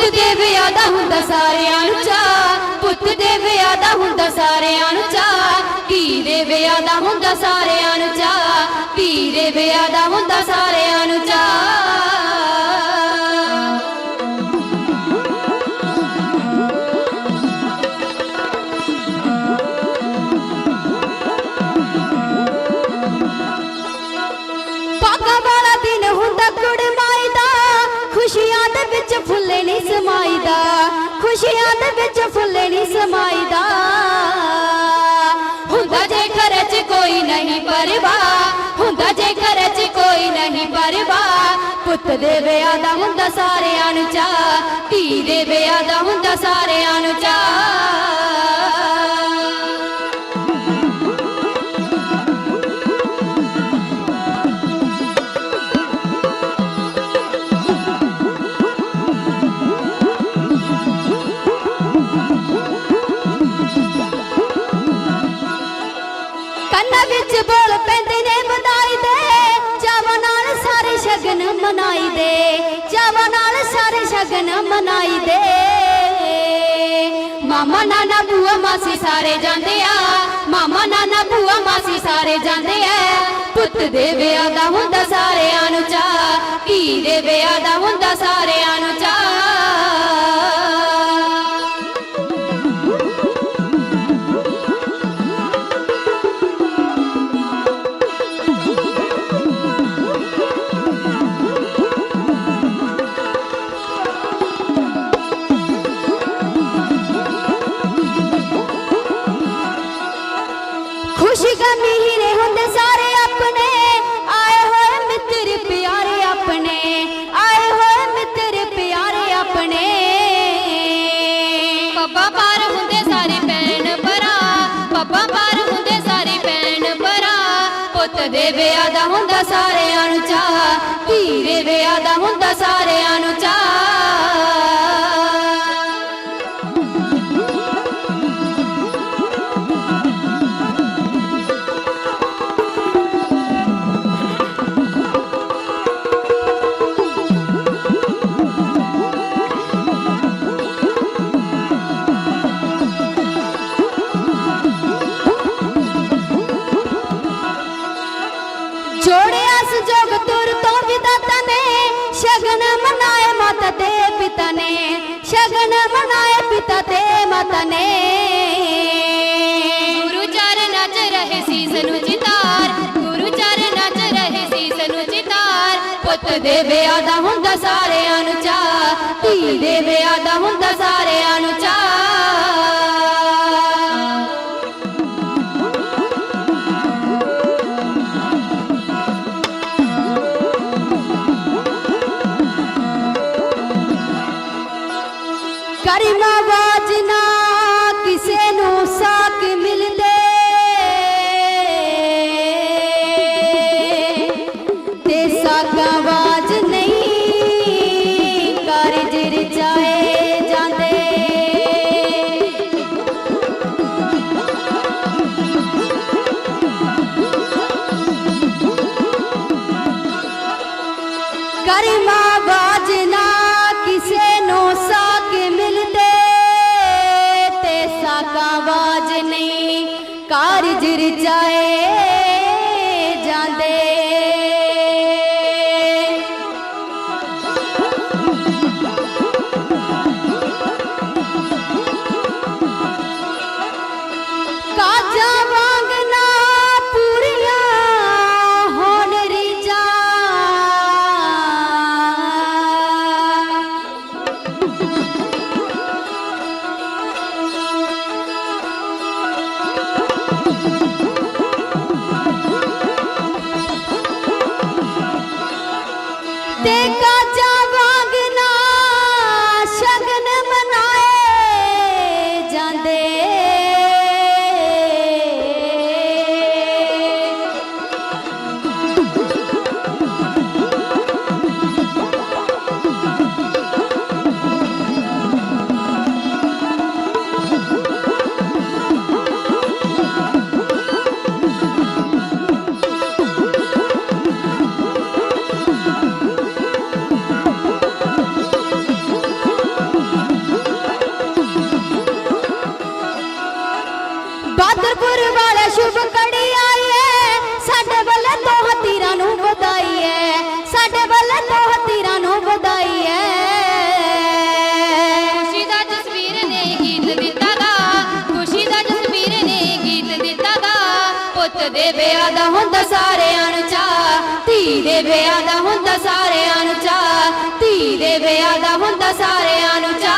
ਪੁੱਤ ਦੇ ਵਿਆਹ ਦਾ ਹੁੰਦਾ ਸਾਰਿਆਂ ਨੂੰ ਚਾਹ ਪੁੱਤ ਦੇ ਵਿਆਹ ਦਾ ਹੁੰਦਾ ਸਾਰਿਆਂ ਨੂੰ ਚਾਹ ਧੀ ਦੇ ਵਿਆਹ ਦਾ ਹੁੰਦਾ ਸਾਰਿਆਂ ਨੂੰ ਚਾਹ ਧੀ ਦੇ ਵਿਆਹ ਦਾ ਹੁੰਦਾ ਸਾਰਿਆਂ ਨੂੰ ਚਾਹ ਖੁਸ਼ੀਆਂ ਦੇ ਵਿੱਚ ਫੁੱਲੇ ਨਹੀਂ ਸਮਾਈਦਾ। ਹੁੰਦਾ ਜੇ ਘਰ 'ਚ ਕੋਈ ਨਹੀਂ ਪਰਵਾ, ਹੁੰਦਾ ਜੇ ਘਰ 'ਚ ਕੋਈ ਨਹੀਂ ਪਰਵਾ। ਪੁੱਤ ਦੇ ਵਿਆਹ ਦਾ ਹੁੰਦਾ ਸਾਰਿਆਂ ਨੂੰ ਚਾ ਧੀ ਦੇ ਵਿਆਹ ਦਾ ਹੁੰਦਾ ਸਾਰਿਆਂ ਨੂੰ ਚਾ ਕੰਨਾਂ ਵਿੱਚ ਬੋਲ ਪੈਂਦੇ ਨੇ ਵਧਾਈ ਦੇ। ਚਾਵਾਂ ਨਾਲ ਸਾਰੇ ਸ਼ਗਨ ਮਨਾਈ ਦੇ। ਚਾਵਾਂ ਨਾਲ ਸਾਰੇ ਸ਼ਗਨ ਮਨਾਈ ਦੇ। ਮਾਮਾ ਨਾਨਾ ਭੂਆ ਮਾਸੀ ਸਾਰੇ ਜਾਂਦੇ ਆ। ਮਾਮਾ ਨਾਨਾ ਭੂਆ ਮਾਸੀ ਸਾਰੇ ਜਾਂਦੇ ਆ। ਪੁੱਤ ਦੇ ਵਿਆਹ ਦਾ ਹੁੰਦਾ ਸਾਰਿਆਂ ਨੂੰ ਚਾ ਧੀ ਦੇ ਵਿਆਹ ਦਾ ਹੁੰਦਾ ਸਾਰਿਆਂ ਨੂੰ ਚਾਹ ਪੁੱਤ ਦੇ ਵਿਆਹ ਦਾ ਹੁੰਦਾ ਸਾਰਿਆਂ ਨੂੰ ਚਾਹ ਧੀ ਦੇ ਵਿਆਹ ਦਾ ਹੁੰਦਾ ਸਾਰਿਆਂ ਨੂੰ ਚਾਹ। ਮਨਾਏ ਮਾਤਾ ਤੇ ਪਿਤਾ ਨੇ ਸ਼ਗਨ ਮਨਾਏ ਪਿਤਾ ਤੇ ਮਾਤਾ ਨੇ ਗੁਰੂ ਚਰਨ ਚ ਰਹੇ ਸੀਸ ਨੂੰ ਚਿਤਾਰ, ਗੁਰੂ ਚਰਨ ਚ ਰਹੇ ਸੀਸ ਨੂੰ ਚਿਤਾਰ। ਪੁੱਤ ਦੇ ਵਿਆਹ ਦਾ ਹੁੰਦਾ ਸਾਰਿਆਂ ਨੂੰ ਚਾਹ ਧੀ ਦੇ ਵਿਆਹ ਦਾ ਹੁੰਦਾ ਸਾਰਿਆਂ ਨੂੰ ਚਾਹ ਦੇ ਵਿਆਹ ਦਾ ਹੁੰਦਾ ਸਾਰਿਆਂ ਨੂੰ ਚਾ ਧੀ ਦੇ ਵਿਆਹ ਦਾ ਹੁੰਦਾ ਸਾਰਿਆਂ ਨੂੰ ਚਾ ਧੀ ਦੇ ਵਿਆਹ ਦਾ ਹੁੰਦਾ ਸਾਰਿਆਂ ਨੂੰ ਚਾ